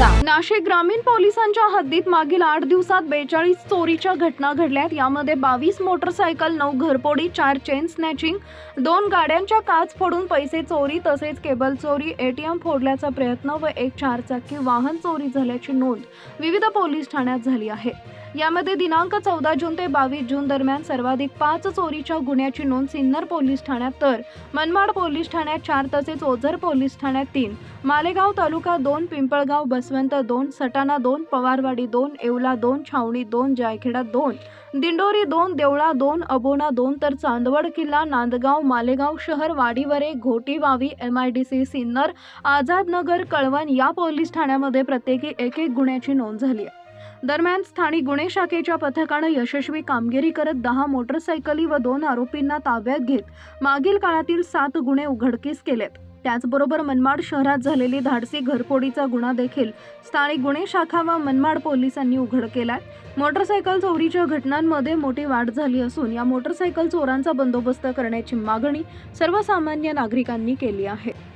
नाशिक ग्रामीण पोलिसांच्या हद्दीत मागील आठ दिवसात बेचाळीस चोरीच्या घटना घडल्यात. यामध्ये बावीस मोटरसायकल नऊ घरपोडी चार चेन स्नॅचिंग दोन गाड्यांच्या काच फोडून पैसे चोरी तसेच केबल चोरी एटीएम फोडल्याचा प्रयत्न व एक चारचाकी वाहन चोरी झाल्याची नोंद विविध पोलीस ठाण्यात झाली आहे. यामध्ये दिनांक चौदा जून ते बावीस जून दरम्यान सर्वाधिक पाच चोरीच्या गुन्ह्याची नोंद सिन्नर पोलीस ठाण्यात तर मनमाड पोलीस ठाण्यात चार तसेच ओझर पोलीस ठाण्यात तीन मालेगाव तालुका दोन पिंपळगाव बसवंत दोन सटाणा दोन पवारवाडी दोन येवला दोन छावणी दोन जायखेडा दोन दिंडोरी दोन देवळा दोन अबोना दोन तर चांदवड किल्ला नांदगाव मालेगाव शहर Wadivare Ghoti Vavi M I D C Sinnar Azadnagar Kalwan या पोलीस ठाण्यामध्ये प्रत्येकी एक एक गुन्ह्याची नोंद झाली आहे. दरम्यान स्थानिक गुन्हे शाखेच्या पथकानं यशस्वी कामगिरी करत दहा मोटरसायकली व दोन आरोपींना ताब्यात घेत मागील काळातील सात गुन्हे उघडकीस केलेत. त्याचबरोबर मनमाड शहरात झालेली धाडसी घरफोडीचा गुन्हा देखील स्थानिक गुन्हे शाखा व मनमाड पोलिसांनी उघड केलाय. मोटरसायकल चोरीच्या घटनांमध्ये मोठी वाढ झाली असून या मोटरसायकल चोरांचा बंदोबस्त करण्याची मागणी सर्वसामान्य नागरिकांनी केली आहे.